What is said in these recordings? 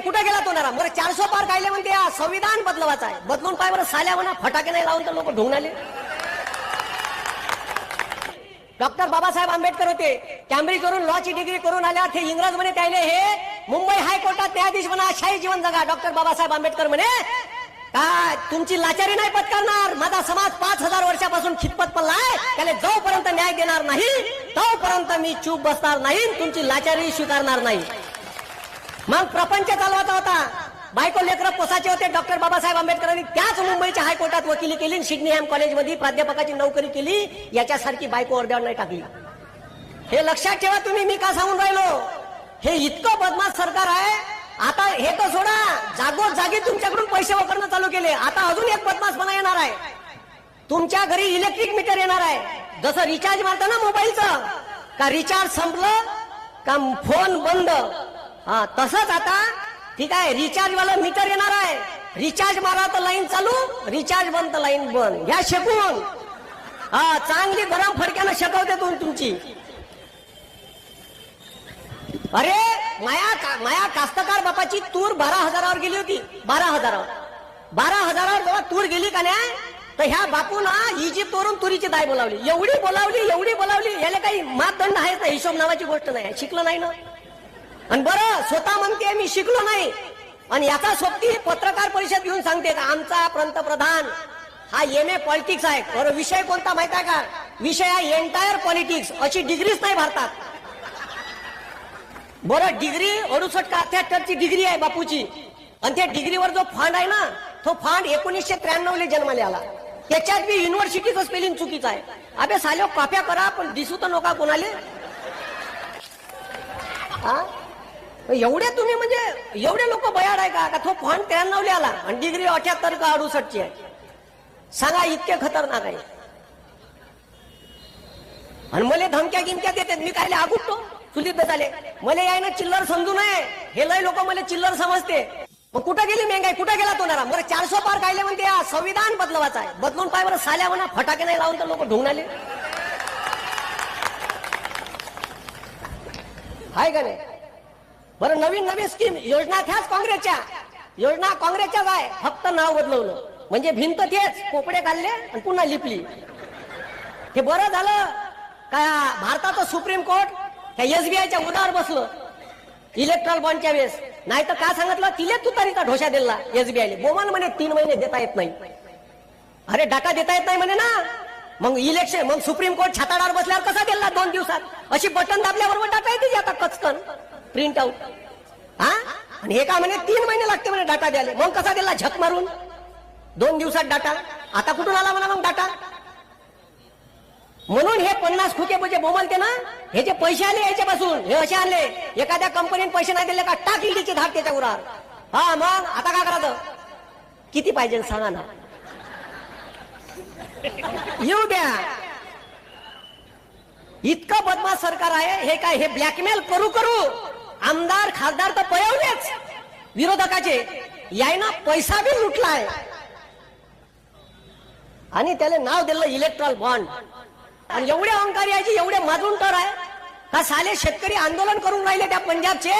कुठे होणार बरं चारशे पार कायले म्हणते या संविधान बदलवायचं आहे. बदलून पाय बरं साल्या म्हणा फटाके नाही लावून तर लोक ढोंग आले. डॉक्टर बाबासाहेब आंबेडकर होते. कॅम्ब्रिज वरून लॉ ची डिग्री करून आल्या ते इंग्रज म्हणे त्याने हे मुंबई हायकोर्टात न्यायाधीश म्हणा शाही जीवन जगा. डॉक्टर बाबासाहेब आंबेडकर म्हणे काय तुमची लाचारी नाही पत्करणार? माझा समाज पाच हजार वर्षापासून खितपत पडलाय. त्याला जोपर्यंत न्याय देणार नाही तोपर्यंत मी चूप बसणार नाही तुमची लाचारी स्वीकारणार नाही. मग प्रपंच चालवाचा होता. बायको लेकर पोसाचे होते. डॉक्टर बाबासाहेब आंबेडकरांनी त्याच मुंबईच्या हायकोर्टात वकिली केली सिडनीहॅम कॉलेजमध्ये प्राध्यापकाची नोकरी केली. याच्यासारखी बायको अर्ध्यावर नाही टाकली. हे लक्षात ठेवा तुम्ही मी का सांगून राहिलो? हे इतकं बदमाश सरकार आहे. आता हे तर सोडा. जागो जागी तुमच्याकडून पैसे वापरणं चालू केले. आता अजून एक बदमाशपणा येणार आहे. तुमच्या घरी इलेक्ट्रिक मीटर येणार आहे. जसं रिचार्ज मारता ना मोबाईलचं. का रिचार्ज संपलं? का फोन बंद? हा तसंच आता. ठीक आहे रिचार्ज वाला मीटर येणार आहे. रिचार्ज मारा तर लाईन चालू रिचार्ज बंद तर लाईन बंद. घ्या शेकून. हा चांगली गरम फडक्यानं शेकवते तुम तुमची. अरे माया का- माया कास्तकार बापाची तूर बारा हजारावर गेली होती. बारा हजारावर. बारा हजारावर जेव्हा तूर गेली का नाही तर ह्या बापून इजिप्त वरून तुरीची दाय बोलावली. एवढी बोलावली एवढी बोलावली याला काही मापदंड आहे ना हिशोब नावाची गोष्ट नाही. शिकलं नाही ना. आणि बरं स्वतः म्हणते मी शिकलो नाही. आणि याचा सोबती पत्रकार परिषद घेऊन सांगते का आमचा पंतप्रधान हा एम ए पॉलिटिक्स आहे. बरं विषय कोणता माहीत आहे का? विषय आहे एंटायर पॉलिटिक्स अशी डिग्रीच नाही भारतात. बरं डिग्री अडुसष्ट का अठ्याहत्तरची डिग्री आहे बापूची. आणि त्या डिग्रीवर जो फंड आहे ना तो फंड एकोणीसशे त्र्याण्णवला जन्माला आला. त्याच्यात बी युनिव्हर्सिटीचं स्पेलिंग चुकीचं आहे. अबे सालो कॉप्या करा पण दिसू तर नका कोणाले. हा? एवढे तुम्ही म्हणजे एवढे लोक बयाड आहे का? का तो फंड त्र्याण्णवले आला आणि डिग्री अठ्याहत्तर का अडुसष्टची आहे? सांगा इतके खतरनाक आहे. आणि मला धमक्या गिमक्या देतात मी कायले आगुटतो चुलीत झाले मला याय ना चिल्लर समजू नये. हे लय लोक मला चिल्लर समजते. मग कुठं गेली मेंगाई? कुठं गेला तो नारा? मला चारशे पार काढले म्हणते या संविधान बदलवायचं आहे. बदलून पाय बरं साल्या म्हणा फटाके नाही लावून तर लोक ढुंगून आले हाय का नाही? बरं नवीन नवीन स्कीम योजना त्याच काँग्रेसच्या. योजना काँग्रेसच्याच आहे. फक्त नाव बदलवलं. म्हणजे भिंत तेच. कोपडे काढले आणि पुन्हा लिपली. हे बरं झालं. का भारताचं सुप्रीम कोर्ट त्या एसबीआयच्या उदावर बसलं. इलेक्ट्रॉल बॉन्डच्या वेळेस. नाही तर काय सांगितलं? तिले तुतारीचा ढोशा दिला एसबीआयने बोमान म्हणे तीन महिने देता येत नाही. अरे डाका देता येत नाही म्हणे ना. मग इलेक्शन मग सुप्रीम कोर्ट छाताडावर बसल्यावर कसा दिला दोन दिवसात? अशी बटन दाबल्याबरोबर डाटा येते आता कचकन प्रिंट आउट हा? आणि हे का म्हणे तीन महिने लागते म्हणे डाटा द्यायला. मग कसा दिला? झक मारून. दोन दिवसात डाटा आता कुठून आला म्हणा मग डाटा म्हणून हे पन्नास खुके म्हणजे बोमलते ना हे जे पैसे आले याच्यापासून हे असे आले. एखाद्या कंपनीने पैसे नाही दिले का टाक त्याची धाक त्याच्या उरावर. हा मग आता काय करायचं? किती पाहिजे सांगा ना. येऊ द्या. इतकं बदमाश सरकार आहे हे काय हे ब्लॅकमेल करू करू. आमदार खासदार तर पळवलेच. विरोधकाचे यायना पैसा बी लुटलाय. आणि त्याला नाव दिलं इलेक्ट्रॉल बॉन्ड आणि एवढे अहंकारी यायचे एवढे माजून तर आहे का साले शेतकरी आंदोलन करून राहिले त्या पंजाबचे?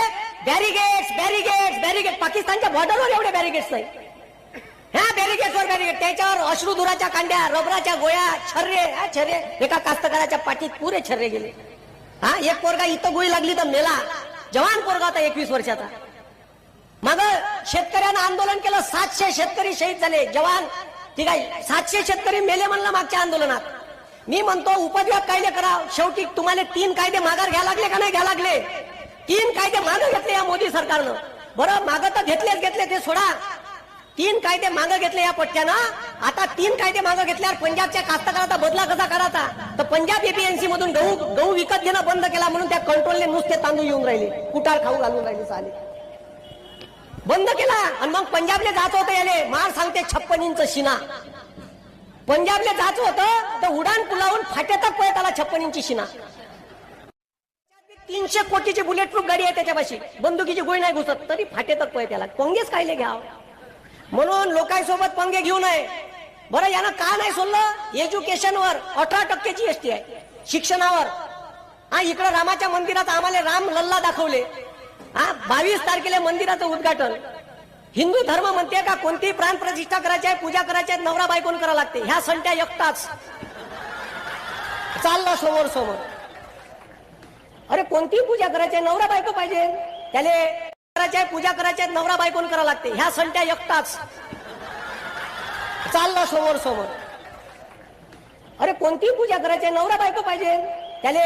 बॅरिगेट्स बॅरिगेट्स बॅरिगेट पाकिस्तानच्या बॉर्डरवर एवढे बॅरिगेट्स नाही. ह्या बॅरिगेट्सवर बॅरिगेट त्याच्यावर अश्रुधुराच्या कांड्या रबराच्या गोळ्या छर्रे हा छर्रे. एका कास्तकाराच्या पाठीत पुरे छर्रे गेले. हा एक पोरगा इथं गोळी लागली तर मेला. जवान पोरगा होता एकवीस वर्षाचा. मग शेतकऱ्यानं आंदोलन केलं सातशे शेतकरी शहीद झाले. जवान ठीक आहे सातशे शेतकरी मेले म्हणलं मागच्या आंदोलनात. मी म्हणतो उपद्व्याप कायदे करा. शेवटी तुम्हाला तीन कायदे माघार घ्यायला लागले का नाही घ्या लागले? तीन कायदे मागे घेतले या मोदी सरकारनं. बरं मागं तर घेतलेच घेतले ते सोडा. तीन कायदे मागं घेतले या पट्ट्यानं. आता तीन कायदे मागं घेतल्यावर पंजाबच्या कास्तकाराचा बदला कसा करायचा? तर पंजाब एपीएमसी मधून गहू गहू विकत घेणं बंद केला म्हणून त्या कंट्रोलने नुसते तांदूळ येऊन राहिले. कुटाळ खाऊ घालून राहिले साले. बंद केला. आणि मग पंजाबले जात होतं याले. मार सांगते छप्पन इंच शिना. पंजाबले जात होतं तर उडान पुलावून फाट्यातच पळत आला छप्पन इंची शिना. तीनशे कोटीची बुलेट प्रूफ गाडी आहे त्याच्यापाशी. बंदुकीची गोळी नाही घुसत तरी फाट्यातच पळत त्याला काँग्रेस कायले घ्यावं? म्हणून लोकांसोबत पंगे घेऊ नये. बरं यानं का नाही सोडलं? एज्युकेशनवर अठरा टक्के जीएसटी आहे. शिक्षणावर. हा इकडं रामाच्या मंदिरात आम्हाला राम लल्ला दाखवले. हा बावीस तारखेला मंदिराचं उद्घाटन. हिंदू धर्म म्हणते का कोणती प्राण प्रतिष्ठा करायची आहे पूजा करायची आहे नवरा बायकोन करा लागते. ह्या संट्या एकटाच. चालला समोर समोर. अरे कोणती पूजा करायची आहे नवरा बायको पाहिजे. त्याले करायची पूजा करायची नवरा बायकोन करा लागते. ह्या संट्या एकटाच. चालला समोर समोर. अरे कोणती पूजा करायची नवरा बायको पाहिजे. त्याले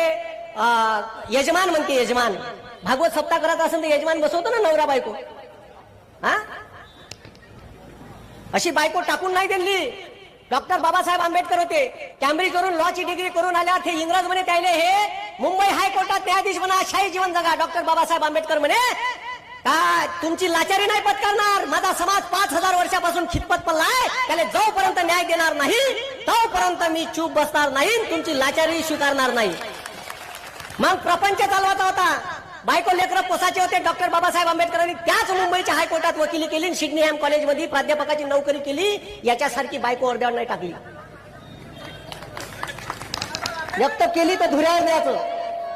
यजमान म्हणते यजमान. भागवत सप्ताह करत असेल तर यजमान बसवतो ना नवरा बायको? हा अशी बायको टाकून नाही दिली. डॉक्टर बाबासाहेब आंबेडकर होते. कॅम्ब्रिज करून लॉची डिग्री करून आल्या. ते इंग्रज म्हणे त्याने हे मुंबई हायकोर्टात न्यायाधीश म्हणा शाही जीवन जगा. डॉक्टर बाबासाहेब आंबेडकर म्हणे काय तुमची लाचारी नाही पत्करणार. माझा समाज पाच हजार वर्षापासून खितपत पडलाय. त्याला जोपर्यंत न्याय देणार नाही तोपर्यंत मी चूप बसणार नाही तुमची लाचारी स्वीकारणार नाही. मग प्रपंच चालवायचा होता. बायको लेकर पोसाचे होते. डॉक्टर बाबासाहेब आंबेडकरांनी त्याच मुंबईच्या हायकोर्टात वकिली केली सिडनीहॅम कॉलेजमध्ये प्राध्यापकाची नोकरी केली. याच्यासारखी बायको अर्ध्यावर नाही टाकली. व्यक्त केली तर धुऱ्यावर न्यायचं.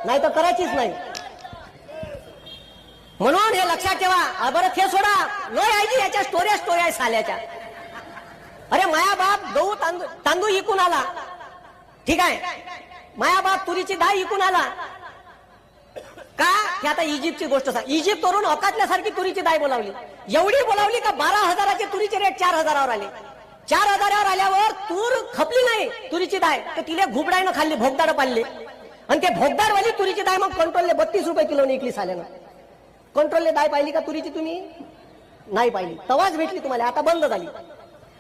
नाही तर करायचीच नाही. म्हणून हे लक्षात ठेवा. बरं हे सोडा. लोय आहे याच्या स्टोऱ्या स्टोऱ्या आहे साल्याच्या. अरे माया बाप गहू तांदूळ तांदूळ इकून आला. ठीक आहे. माया बाप तुरीची डाळ इकून आला. का? हे आता इजिप्तची गोष्ट सांग. इजिप्त वरून अकातल्यासारखी तुरीची दाय बोलावली. एवढी बोलावली का बारा हजाराचे तुरीचे रेट चार हजारावर आले. चार हजारावर आल्यावर तूर खपली नाही तुरीची दाय तर तिले घुबडायनं खाल्ली भोगदाड पाडले. आणि ते भोगदाडवाली तुरीची दाय मग कंट्रोलले बत्तीस रुपये किलो निकली साल्यानं. कंट्रोलने दाय पाहिली का तुरीची तुम्ही? नाही पाहिली. तवाच भेटली तुम्हाला. आता बंद झाली.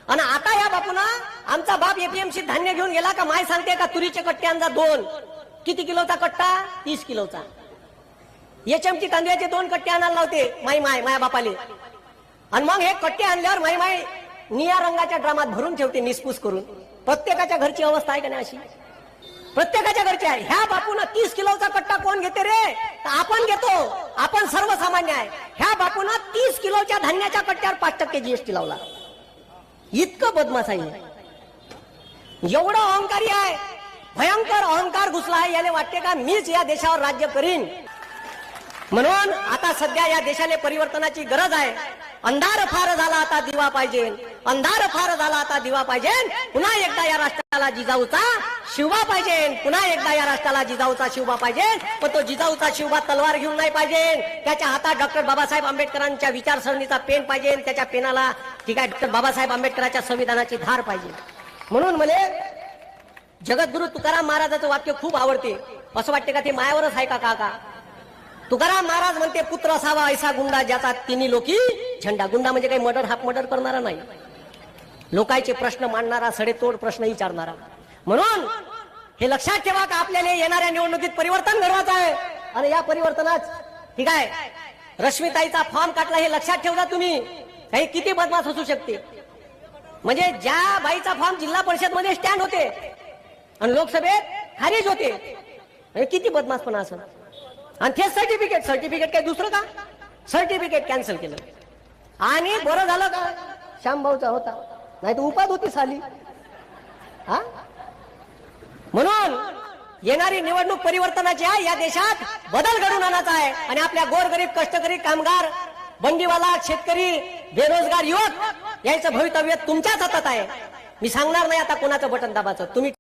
आणि आता या बापूना आमचा बाप एपीएमसी धान्य घेऊन गेला का? माय सांगते का? तुरीचे कट्टे आणजा दोन. किती किलोचा कट्टा? तीस किलोचा. एचएमची तांदळाचे दोन कट्टे आणायला लावते माई माय माया बापाले. आणि मग हे कट्टे आणल्यावर माई माय निळ्या रंगाच्या ड्रामात भरून ठेवते निसपूस करून. प्रत्येकाच्या घरची अवस्था आहे का नाही अशी? प्रत्येकाच्या घरची आहे. ह्या बापून तीस किलोचा कट्टा कोण घेते रे? तर आपण घेतो. आपण सर्वसामान्य आहे. ह्या बापून तीस किलोच्या धान्याच्या कट्ट्यावर पाच टक्के जीएसटी लावला. इतकं बदमाश आहे. एवढं अहंकारी आहे. भयंकर अहंकार घुसला आहे. याला वाटते का मीच या देशावर राज्य करीन? म्हणून आता सध्या या देशाने परिवर्तनाची गरज आहे. अंधार फार झाला आता दिवा पाहिजे. अंधार फार झाला आता दिवा पाहिजे. पुन्हा एकदा या राष्ट्राला जिजाऊचा शिवबा पाहिजे. पुन्हा एकदा या राष्ट्राला जिजाऊचा शिवबा पाहिजे. पण तो जिजाऊचा शिवबा तलवार घेऊन नाही पाहिजे. त्याच्या हातात डॉक्टर बाबासाहेब आंबेडकरांच्या विचारसरणीचा पेन पाहिजे. त्याच्या पेनाला ठीक आहे डॉक्टर बाबासाहेब आंबेडकरांच्या संविधानाची धार पाहिजे. म्हणून मला जगद्गुरु तुकाराम महाराजाचं वाक्य खूप आवडते. असं वाटते का ते मायावरच आहे का काका तुकाराम महाराज म्हणते पुत्र असावा ऐसा गुंडा ज्याचा तिन्ही लोकी झेंडा. गुंडा म्हणजे काही मर्डर हाफ मर्डर करणारा नाही. लोकांचे प्रश्न मांडणारा सडेतोड प्रश्न विचारणारा. म्हणून हे लक्षात ठेवा का आपल्याला येणाऱ्या निवडणुकीत परिवर्तन घडवायचं आहे. आणि या परिवर्तनात ठीक आहे रश्मिताईचा फॉर्म काढला हे लक्षात ठेवला तुम्ही. काही किती बदमाश असू शकते? म्हणजे ज्या बाईचा फॉर्म जिल्हा परिषदमध्ये स्टँड होते आणि लोकसभेत खारिज होते. हे किती बदमाशपणा असं? आणि ते सर्टिफिकेट सर्टिफिकेट काय दुसरं का? सर्टिफिकेट कॅन्सल केलं. आणि बरं झालं का? श्यामभाऊचा होता. नाही तर उपाध होती साली. हा? म्हणून येणारी निवडणूक परिवर्तनाची आहे. या देशात बदल घडून आणायचा आहे. आणि आपल्या गोरगरीब कष्टकरी कामगार बंडीवाला शेतकरी बेरोजगार युवक यांचं भवितव्य तुमच्याच हातात आहे. मी सांगणार नाही आता कोणाचं बटन दाबाचं तुम्ही